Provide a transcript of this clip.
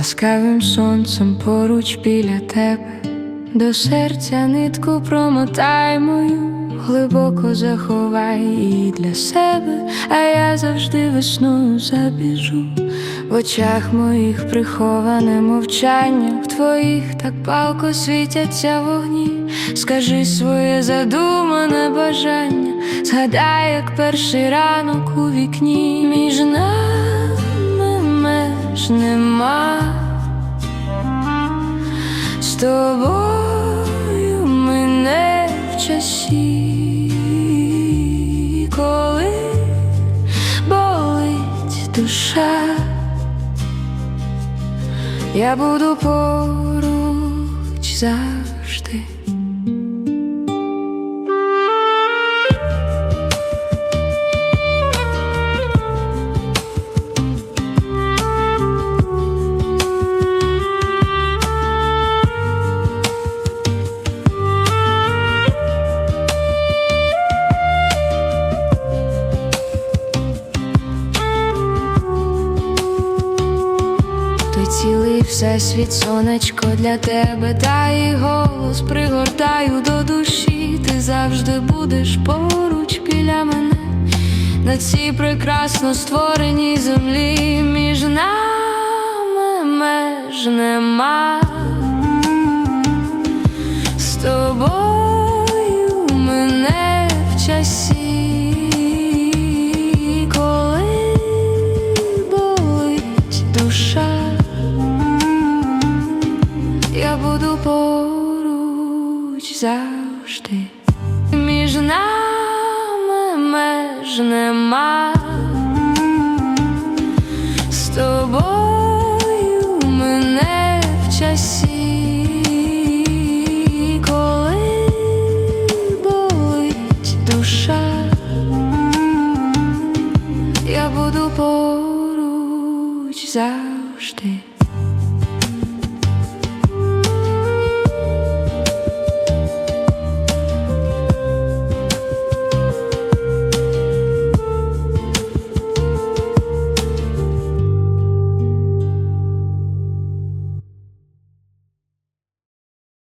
Ласкавим сонцем поруч біля тебе, до серця нитку промотай мою, глибоко заховай її для себе, а я завжди весною забіжу. В очах моїх приховане мовчання, в твоїх так палко світяться вогні. Скажи своє задумане бажання, згадай, як перший ранок у вікні. Між нами нема. З тобою ми не в часі, коли болить душа, я буду поруч завжди. Цілий всесвіт, сонечко для тебе, та й голос пригортаю до душі. Ти завжди будеш поруч біля мене на цій прекрасно створеній землі. Між нами меж нема. Я буду поруч завжди. Між нами меж нема. З тобою ми не в часі, коли болить душа, я буду поруч завжди.